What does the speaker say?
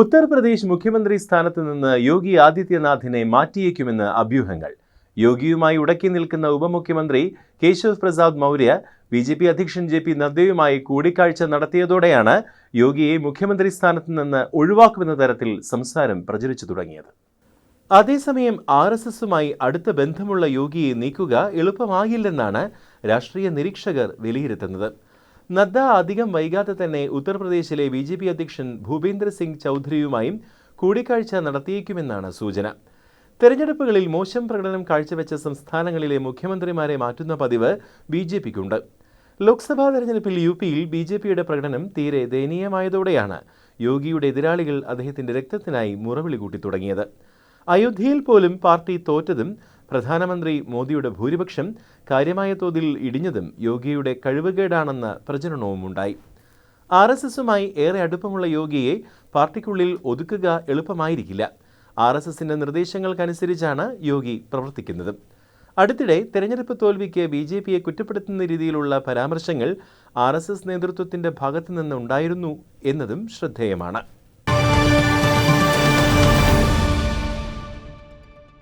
ഉത്തർപ്രദേശ് മുഖ്യമന്ത്രി സ്ഥാനത്ത് നിന്ന് യോഗി ആദിത്യനാഥിനെ മാറ്റിയേക്കുമെന്ന് അഭ്യൂഹങ്ങൾ. യോഗിയുമായി ഉടക്കി നിൽക്കുന്ന ഉപമുഖ്യമന്ത്രി Keshav Prasad Maurya B J P അധ്യക്ഷൻ ജെ പി നദ്ദയുമായി കൂടിക്കാഴ്ച നടത്തിയതോടെയാണ് യോഗിയെ മുഖ്യമന്ത്രി സ്ഥാനത്ത് നിന്ന് ഒഴിവാക്കുമെന്ന തരത്തിൽ സംസാരം പ്രചരിച്ചു തുടങ്ങിയത്. അതേസമയം ആർ എസ് എസുമായി അടുത്ത ബന്ധമുള്ള യോഗിയെ നീക്കുക എളുപ്പമാകില്ലെന്നാണ് രാഷ്ട്രീയ നിരീക്ഷകർ വിലയിരുത്തുന്നത്. നദ്ദ അധികം വൈകാതെ തന്നെ ഉത്തർപ്രദേശിലെ ബി ജെ പി അധ്യക്ഷൻ ഭൂപേന്ദ്ര സിംഗ് ചൗധരിയുമായും കൂടിക്കാഴ്ച നടത്തിയേക്കുമെന്നാണ് സൂചന. തെരഞ്ഞെടുപ്പുകളിൽ മോശം പ്രകടനം കാഴ്ചവെച്ച സംസ്ഥാനങ്ങളിലെ മുഖ്യമന്ത്രിമാരെ മാറ്റുന്ന പതിവ് ബി ജെ പിക്കുണ്ട്. ലോക്സഭാ തെരഞ്ഞെടുപ്പിൽ യു പിയിൽ ബി ജെ പിയുടെ പ്രകടനം തീരെ ദയനീയമായതോടെയാണ് യോഗിയുടെ എതിരാളികൾ അദ്ദേഹത്തിന്റെ രക്തത്തിനായി മുറവിളി കൂട്ടി തുടങ്ങിയത്. അയോധ്യയിൽ പോലും പാർട്ടി തോറ്റതും പ്രധാനമന്ത്രി മോദിയുടെ ഭൂരിപക്ഷം കാര്യമായ തോതിൽ ഇടിഞ്ഞതും യോഗിയുടെ കഴിവുകേടാണെന്ന പ്രചരണവുമുണ്ടായി. ആർ എസ് എസുമായി ഏറെ അടുപ്പമുള്ള യോഗിയെ പാർട്ടിക്കുള്ളിൽ ഒതുക്കുക എളുപ്പമായിരിക്കില്ല. ആർ എസ് എസിന്റെ നിർദ്ദേശങ്ങൾക്കനുസരിച്ചാണ് യോഗി പ്രവർത്തിക്കുന്നത്. അടുത്തിടെ തെരഞ്ഞെടുപ്പ് തോൽവിക്ക് ബി ജെ പിയെ കുറ്റപ്പെടുത്തുന്ന രീതിയിലുള്ള പരാമർശങ്ങൾ ആർ എസ് എസ് നേതൃത്വത്തിന്റെ ഭാഗത്തു നിന്നുണ്ടായിരുന്നു എന്നതും ശ്രദ്ധേയമാണ്.